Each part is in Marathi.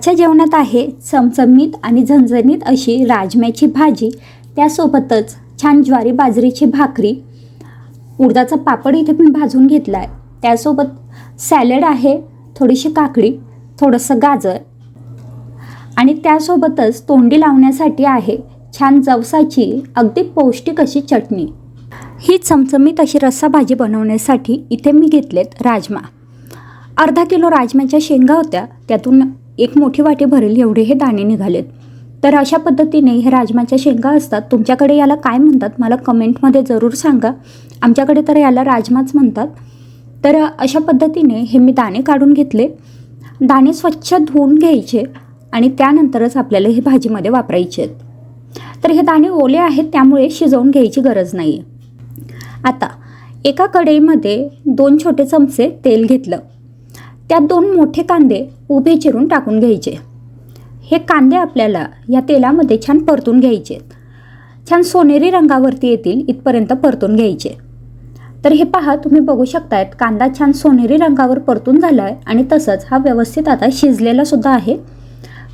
आजच्या जेवणात आहे चमचमीत आणि झणझणीत अशी राजम्याची भाजी. त्यासोबतच छान ज्वारी बाजरीची भाकरी. उडदाचा पापड इथे मी भाजून घेतला आहे त्यासोबत सॅलड आहे थोडीशी काकडी थोडंसं गाजर. आणि त्यासोबतच तोंडी लावण्यासाठी आहे छान जवसाची अगदी पौष्टिक अशी चटणी. ही चमचमीत अशी रस्सा भाजी बनवण्यासाठी इथे मी घेतलेत राजमा. अर्धा किलो राजम्याच्या शेंगा होत्या त्यातून एक मोठी वाटी भरेल एवढे हे दाणे निघालेत. तर अशा पद्धतीने हे राजमाच्या शेंगा असतात. तुमच्याकडे याला काय म्हणतात? मला कमेंटमध्ये जरूर सांगा. आमच्याकडे तर याला राजमाच म्हणतात. तर अशा पद्धतीने हे मी दाणे काढून घेतले. दाणे स्वच्छ धुवून घ्यायचे आणि त्यानंतरच आपल्याला हे भाजीमध्ये वापरायचे आहेत. तर हे दाणे ओले आहेत त्यामुळे शिजवून घ्यायची गरज नाही आहे आता एका कढईमध्ये दोन छोटे चमचे तेल घेतलं. त्यात दोन मोठे कांदे उभे चिरून टाकून घ्यायचे. हे कांदे आपल्याला या तेलामध्ये छान परतून घ्यायचे. छान सोनेरी रंगावरती येतील इथपर्यंत परतून घ्यायचे. तर हे पहा तुम्ही बघू शकतायत कांदा छान सोनेरी रंगावर परतून झाला आहे आणि तसंच हा व्यवस्थित आता शिजलेला सुद्धा आहे.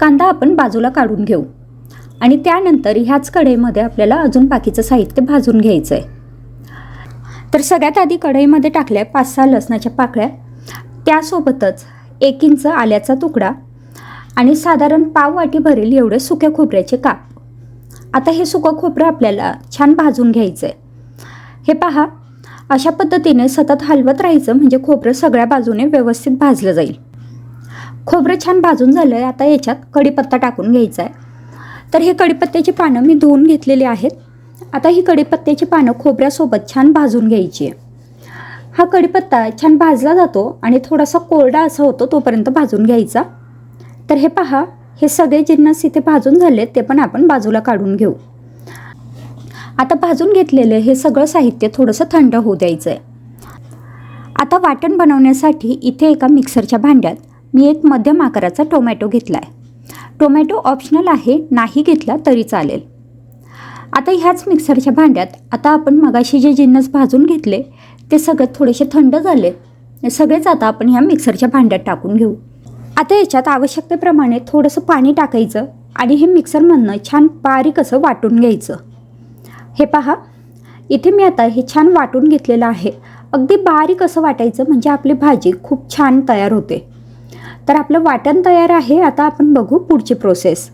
कांदा आपण बाजूला काढून घेऊ. आणि त्यानंतर ह्याच कढईमध्ये आपल्याला अजून बाकीचं साहित्य भाजून घ्यायचं आहे तर सगळ्यात आधी कढईमध्ये टाकल्या पाच सहा लसणाच्या पाकळ्या. त्यासोबतच एक इंच आल्याचा तुकडा आणि साधारण पाव वाटी भरेल एवढे सुक्या खोबऱ्याचे काप. आता हे सुकं खोबरं आपल्याला छान भाजून घ्यायचं आहे हे पहा अशा पद्धतीने सतत हलवत राहायचं म्हणजे खोबरं सगळ्या बाजूने व्यवस्थित भाजलं जाईल. खोबरं छान भाजून झालं आहे आता याच्यात कढीपत्ता टाकून घ्यायचा आहे तर हे कढीपत्त्याची पानं मी धुवून घेतलेली आहेत. आता ही कढीपत्त्याची पानं खोबऱ्यासोबत छान भाजून घ्यायची आहे हा कढीपत्ता छान भाजला जातो आणि थोडासा कोरडा असा होतो तोपर्यंत भाजून घ्यायचा. तर हे पहा हे सगळे जिन्नस इथे भाजून झालेत ते पण आपण बाजूला काढून घेऊ. आता भाजून घेतलेले हे सगळं साहित्य थोडंसं थंड होऊ द्यायचं आहे आता वाटण बनवण्यासाठी इथे एका मिक्सरच्या भांड्यात मी एक मध्यम आकाराचा टोमॅटो घेतला आहे टोमॅटो ऑप्शनल आहे नाही घेतला तरी चालेल. आता ह्याच मिक्सरच्या भांड्यात आता आपण मगाशी जे जिन्नस भाजून घेतले ते सगळे थोडेसे थंड झाले. सगळेच आता आपण ह्या मिक्सरच्या भांड्यात टाकून घेऊ. आता याच्यात आवश्यकतेप्रमाणे थोडंसं पाणी टाकायचं आणि हे मिक्सरमधनं छान बारीक असं वाटून घ्यायचं. हे पहा. इथे मी आता हे छान वाटून घेतलेलं आहे. अगदी बारीक असं वाटायचं म्हणजे आपली भाजी खूप छान तयार होते. तर आपलं वाटण तयार आहे आता आपण बघू पुढची प्रोसेस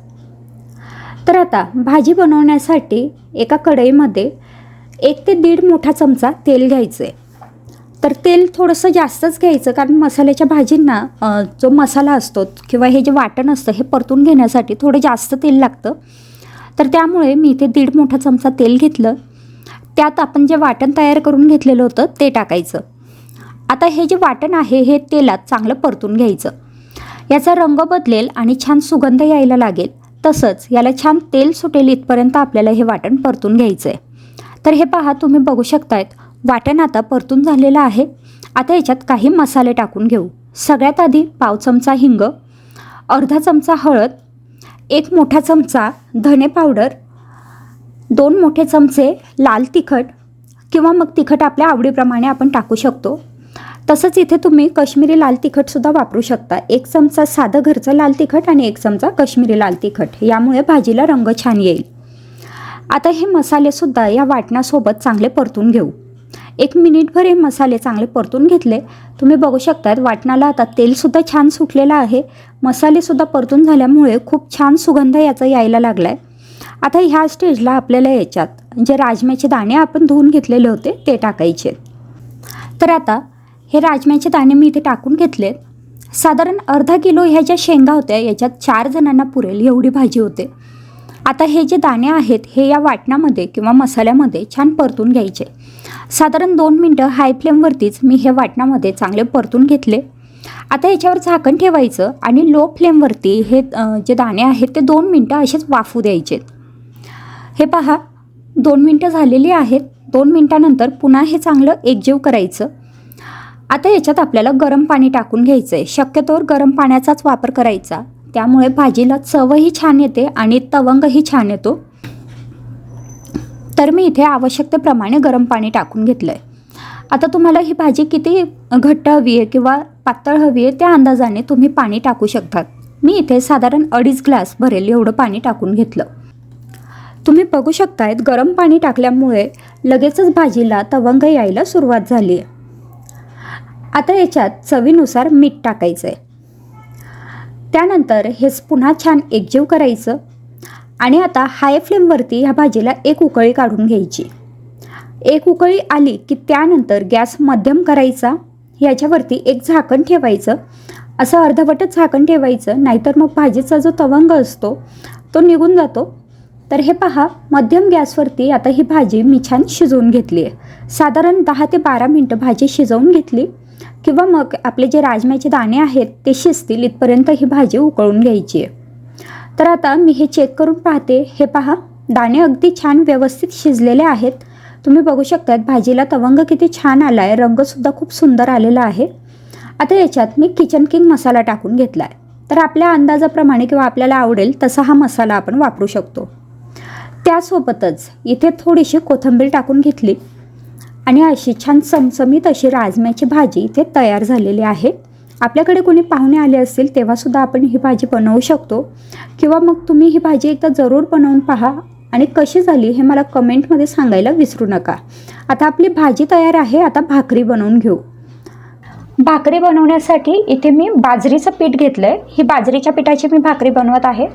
तर आता भाजी बनवण्यासाठी एका कढईमध्ये एक ते दीड मोठा चमचा तेल घ्यायचं आहे तर तेल थोडंसं जास्तच घ्यायचं कारण मसाल्याच्या भाजींना जो मसाला असतो किंवा हे जे वाटण असतं हे परतून घेण्यासाठी थोडं जास्त तेल लागतं. तर त्यामुळे मी इथे दीड मोठा चमचा तेल घेतलं. त्यात आपण जे वाटण तयार करून घेतलेलं होतं ते टाकायचं. आता हे जे वाटण आहे हे तेलात चांगलं परतून घ्यायचं. याचा रंग बदलेल आणि छान सुगंध यायला लागेल. तसंच याला छान तेल सुटेल इथपर्यंत आपल्याला हे वाटण परतून घ्यायचं आहे तर हे पहा तुम्ही बघू शकतायत वाटण आता परतून झालेलं आहे. आता याच्यात काही मसाले टाकून घेऊ. सगळ्यात आधी पाव चमचा हिंग अर्धा चमचा हळद एक मोठा चमचा धने पावडर दोन मोठे चमचे लाल तिखट किंवा मग तिखट आपल्या आवडीप्रमाणे आपण टाकू शकतो. तसंच इथे तुम्ही कश्मीरी लाल तिखटसुद्धा वापरू शकता. एक चमचा साधं घरचं लाल तिखट आणि एक चमचा कश्मीरी लाल तिखट. यामुळे भाजीला रंग छान येईल. आता हे मसालेसुद्धा या वाटणासोबत चांगले परतून घेऊ. एक मिनिटभर हे मसाले चांगले परतून घेतले. तुम्ही बघू शकतात वाटणाला आता तेलसुद्धा छान सुटलेलं आहे. मसालेसुद्धा परतून झाल्यामुळे खूप छान सुगंध याचा यायला लागला आहे आता ह्या स्टेजला आपल्याला याच्यात जे राजम्याचे दाणे आपण धुवून घेतलेले होते ते टाकायचे. तर आता हे राजम्याचे दाणे मी इथे टाकून घेतले साधारण अर्धा किलो ह्या ज्या शेंगा होत्या याच्यात चार जणांना पुरेल एवढी भाजी होते. आता हे जे दाणे आहेत हे या वाटणामध्ये किंवा मसाल्यामध्ये छान परतून घ्यायचे. साधारण दोन मिनटं हाय फ्लेमवरतीच मी हे वाटणामध्ये चांगले परतून घेतले. आता याच्यावर झाकण ठेवायचं आणि लो फ्लेमवरती हे जे दाणे आहेत ते दोन मिनटं असेच वाफू द्यायचे. हे पहा दोन मिनटं झालेली आहेत. दोन मिनटानंतर पुन्हा हे चांगलं एकजीव करायचं. आता याच्यात आपल्याला गरम पाणी टाकून घ्यायचं आहे शक्यतोवर गरम पाण्याचाच वापर करायचा. त्यामुळे भाजीला चवही छान येते आणि तवंगही छान येतो. तर मी इथे आवश्यकतेप्रमाणे गरम पाणी टाकून घेतलं आहे आता तुम्हाला ही भाजी किती घट्ट हवी आहे किंवा पातळ हवी आहे त्या अंदाजाने तुम्ही पाणी टाकू शकतात. मी इथे साधारण अडीच ग्लास भरेल एवढं पाणी टाकून घेतलं. तुम्ही बघू शकतायत गरम पाणी टाकल्यामुळे लगेचच भाजीला तवंग यायला सुरुवात झाली आहे. आता याच्यात चवीनुसार मीठ टाकायचं आहे त्यानंतर हेच पुन्हा छान एकजीव करायचं. आणि आता हाय फ्लेमवरती ह्या भाजीला एक उकळी काढून घ्यायची. एक उकळी आली की त्यानंतर गॅस मध्यम करायचा याच्यावरती एक झाकण ठेवायचं. असं अर्धवटच झाकण ठेवायचं नाहीतर मग भाजीचा जो तवंग असतो तो निघून जातो. तर हे पहा मध्यम गॅसवरती आता ही भाजी मी छान शिजवून घेतली आहे. साधारण दहा ते बारा मिनटं भाजी शिजवून घेतली किंवा मग आपले जे राजम्याचे दाणे आहेत ते शिजतील इथपर्यंत ही भाजी उकळून घ्यायची आहे. तर आता मी हे चेक करून पाहते. हे पहा दाणे अगदी छान व्यवस्थित शिजलेले आहेत. तुम्ही बघू शकतात भाजीला तवंग किती छान आला आहे रंगसुद्धा खूप सुंदर आलेला आहे. आता याच्यात मी किचन किंग मसाला टाकून घेतला आहे तर आपल्या अंदाजाप्रमाणे किंवा आपल्याला आवडेल तसा हा मसाला आपण वापरू शकतो. त्यासोबतच इथे थोडीशी कोथिंबीर टाकून घेतली. आणि अशी छान चमचमीत अशी राजम्याची भाजी इथे तयार झालेली आहे. आपल्याकडे कोणी पाहुणे आले असतील तेव्हासुद्धा आपण ही भाजी बनवू शकतो. किंवा मग तुम्ही ही भाजी एकदा जरूर बनवून पहा. आणि कशी झाली हे मला कमेंटमध्ये सांगायला विसरू नका. आता आपली भाजी तयार आहे आता भाकरी बनवून घेऊ. भाकरी बनवण्यासाठी इथे मी बाजरीचं पीठ घेतलं आहे ही बाजरीच्या पिठाची मी भाकरी बनवत आहे.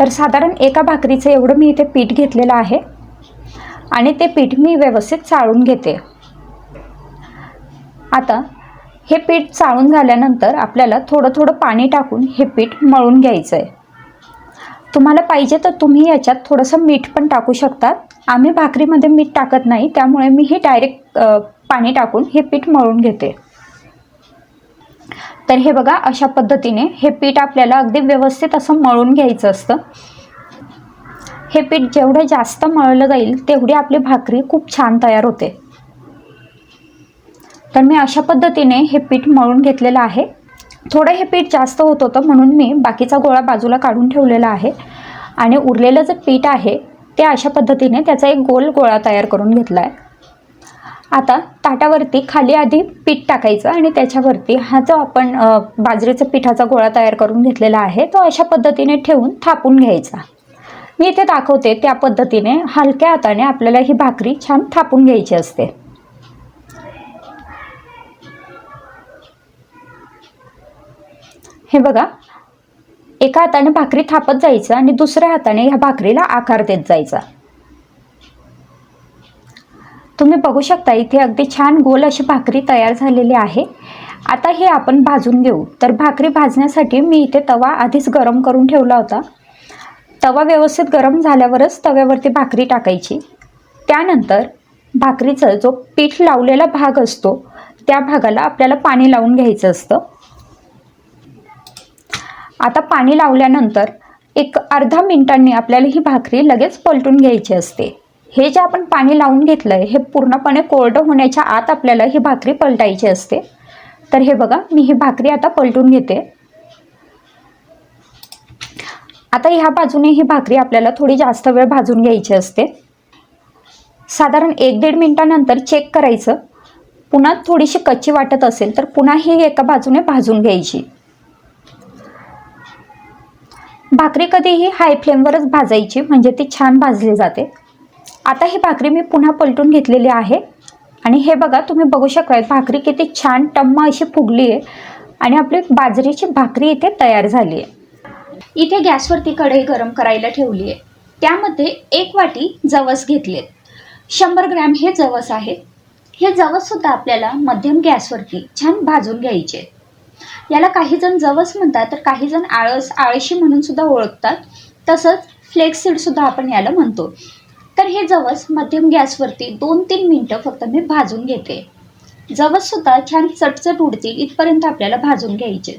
तर साधारण एका भाकरीचं एवढं मी इथे पीठ घेतलेलं आहे. आणि ते पीठ मी व्यवस्थित चाळून घेते. आता हे पीठ चाळून झाल्यानंतर आपल्याला थोडं थोडं पाणी टाकून हे पीठ मळून घ्यायचं आहे तुम्हाला पाहिजे तर तुम्ही याच्यात थोडंसं मीठ पण टाकू शकतात आम्ही भाकरीमध्ये मीठ टाकत नाही त्यामुळे मी हे डायरेक्ट पाणी टाकून हे पीठ मळून घेते. तर हे बघा अशा पद्धतीने हे पीठ आपल्याला अगदी व्यवस्थित असं मळून घ्यायचं असतं. हे पीठ जेवढं जास्त मळलं जाईल तेवढी आपली भाकरी खूप छान तयार होते. तर मी अशा पद्धतीने हे पीठ मळून घेतलेलं आहे. थोडं हे पीठ जास्त होत होतं म्हणून मी बाकीचा गोळा बाजूला काढून ठेवलेला आहे. आणि उरलेलं जे पीठ आहे ते अशा पद्धतीने त्याचा एक गोल गोळा तयार करून घेतला आहे आता ताटावरती खाली आधी पीठ टाकायचं आणि त्याच्यावरती हा जो आपण बाजरीचा पिठाचा गोळा तयार करून घेतलेला आहे तो अशा पद्धतीने ठेवून थापून घ्यायचा. मी इथे दाखवते त्या पद्धतीने हलक्या हाताने आपल्याला ही भाकरी छान थापून घ्यायची असते. हे बघा. एका हाताने भाकरी थापत जायचं आणि दुसऱ्या हाताने ह्या भाकरीला आकार देत जायचा. तुम्ही बघू शकता इथे अगदी छान गोल अशी भाकरी तयार झालेली आहे. आता हे आपण भाजून घेऊ. तर भाकरी भाजण्यासाठी मी इथे तवा आधीच गरम करून ठेवला होता. तवा व्यवस्थित गरम झाल्यावरच तव्यावरती भाकरी टाकायची. त्यानंतर भाकरीचा जो पीठ लावलेला भाग असतो त्या भागाला आपल्याला पाणी लावून घ्यायचं असतं. आता पाणी लावल्यानंतर एक अर्धा मिनिटांनी आपल्याला ही भाकरी लगेच पलटून घ्यायची असते. हे जे आपण पाणी लावून घेतलं आहे हे पूर्णपणे कोरडं होण्याच्या आत आपल्याला ही भाकरी पलटायची असते. तर हे बघा मी ही भाकरी आता पलटून घेते. आता ह्या बाजूने ही भाकरी आपल्याला थोडी जास्त वेळ भाजून घ्यायची असते. साधारण एक दीड मिनटानंतर चेक करायचं. पुन्हा थोडीशी कच्ची वाटत असेल तर पुन्हा ही एका बाजूने भाजून घ्यायची. भाकरी कधीही हाय फ्लेमवरच भाजायची म्हणजे ती छान भाजली जाते. आता ही भाकरी मी पुन्हा पलटून घेतलेली आहे. आणि हे बघा तुम्ही बघू शकता भाकरी किती छान टम्मा अशी फुगली आहे आणि आपली बाजरीची भाकरी इथे तयार झाली आहे इथे गॅसवरती कढई गरम करायला ठेवली आहे त्यामध्ये एक वाटी जवस घेतले शंभर ग्रॅम हे जवस आहे हे जवससुद्धा आपल्याला मध्यम गॅसवरती छान भाजून घ्यायचे. याला काही जण जवस म्हणतात तर काही जण आळस आळशी म्हणून सुद्धा ओळखतात. तसंच फ्लेक्स सीडसुद्धा आपण याला म्हणतो. तर हे जवस मध्यम गॅसवरती दोन तीन मिनटं फक्त मी भाजून घेते. जवससुद्धा छान चटचट उडतील इथपर्यंत आपल्याला भाजून घ्यायचे.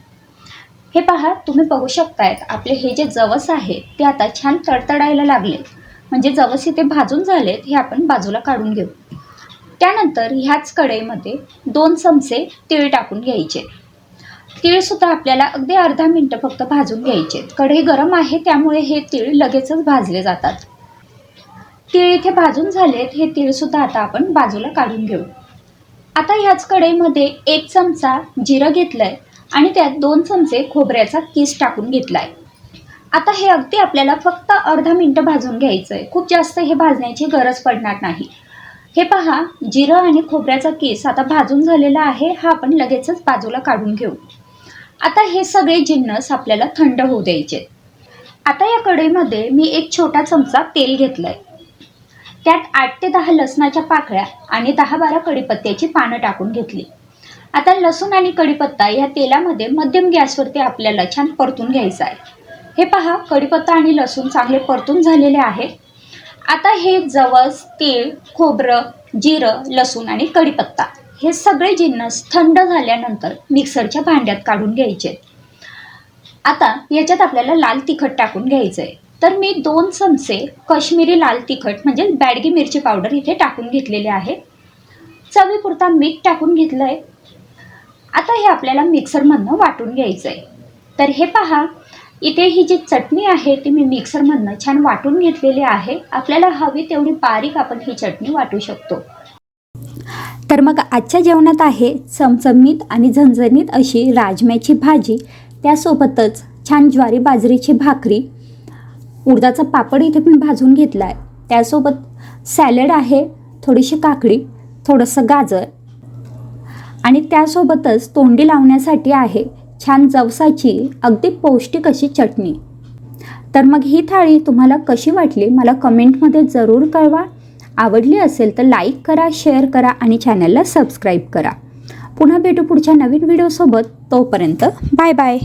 हे पहा तुम्ही बघू शकतायत आपले हे जे जवस आहे ते आता छान तडतडायला लागले. म्हणजे जवस इथे भाजून झालेत हे आपण बाजूला काढून घेऊ. त्यानंतर ह्याच कढईमध्ये दोन चमचे तीळ टाकून घ्यायचे. तीळसुद्धा आपल्याला अगदी अर्धा मिनटं फक्त भाजून घ्यायचे. कढई गरम आहे त्यामुळे हे तीळ लगेचच भाजले जातात. तीळ इथे भाजून झालेत हे तीळसुद्धा आता आपण बाजूला काढून घेऊ. आता ह्याच कढईमध्ये एक चमचा जिरं घेतलं आहे आणि त्यात दोन चमचे खोबऱ्याचा किस टाकून घेतला आहे आता हे अगदी आपल्याला फक्त अर्धा मिनटं भाजून घ्यायचं आहे खूप जास्त हे भाजण्याची गरज पडणार नाही. हे पहा जिरं आणि खोबऱ्याचा केस आता भाजून झालेला आहे हा आपण लगेचच बाजूला काढून घेऊ. आता हे सगळे जिन्नस आपल्याला थंड होऊ द्यायचे आता या कढईमध्ये मी एक छोटा चमचा तेल घेतलं आहे त्यात आठ ते दहा लसणाच्या पाकळ्या आणि दहा बारा कढीपत्त्याची पानं टाकून घेतली. आता लसूण आणि कढीपत्ता या तेलामध्ये मध्यम गॅसवरती आपल्याला छान परतून घ्यायचं आहे. हे पहा कढीपत्ता आणि लसूण चांगले परतून झालेले आहे. आता हे जवस तेल खोबरं जिरं लसूण आणि कढीपत्ता. हे सगळे जिन्नस थंड झाल्यानंतर मिक्सरच्या भांड्यात काढून घ्यायचे. आता याच्यात आपल्याला लाल तिखट टाकून घ्यायचं आहे तर मी दोन चमचे कश्मीरी लाल तिखट म्हणजे बॅडगी मिरची पावडर इथे टाकून घेतलेले आहे. चवीपुरता मीठ टाकून घेतलं आहे आता हे आपल्याला मिक्सरमधनं वाटून घ्यायचं आहे तर हे पहा इथे ही जी चटणी आहे ती मी मिक्सरमधनं छान वाटून घेतलेली आहे. आपल्याला हवी तेवढी बारीक आपण ही चटणी वाटू शकतो. तर मग आजच्या जेवणात आहे चमचमीत आणि झणझणीत अशी राजम्याची भाजी. त्यासोबतच छान ज्वारी बाजरीची भाकरी. उडदाचा पापड इथे पण भाजून घेतला आहे त्यासोबत सॅलड आहे थोडीशी काकडी थोडंसं गाजर. आणि त्यासोबतच तोंडी लावण्यासाठी आहे छान जवसाची अगदी पौष्टिक अशी चटणी. तर मग ही थाळी तुम्हाला कशी वाटली? मला कमेंटमध्ये जरूर कळवा. आवडली असेल तर लाईक करा शेअर करा आणि चॅनलला सबस्क्राईब करा. पुन्हा भेटू पुढच्या नवीन व्हिडिओसोबत तोपर्यंत बाय बाय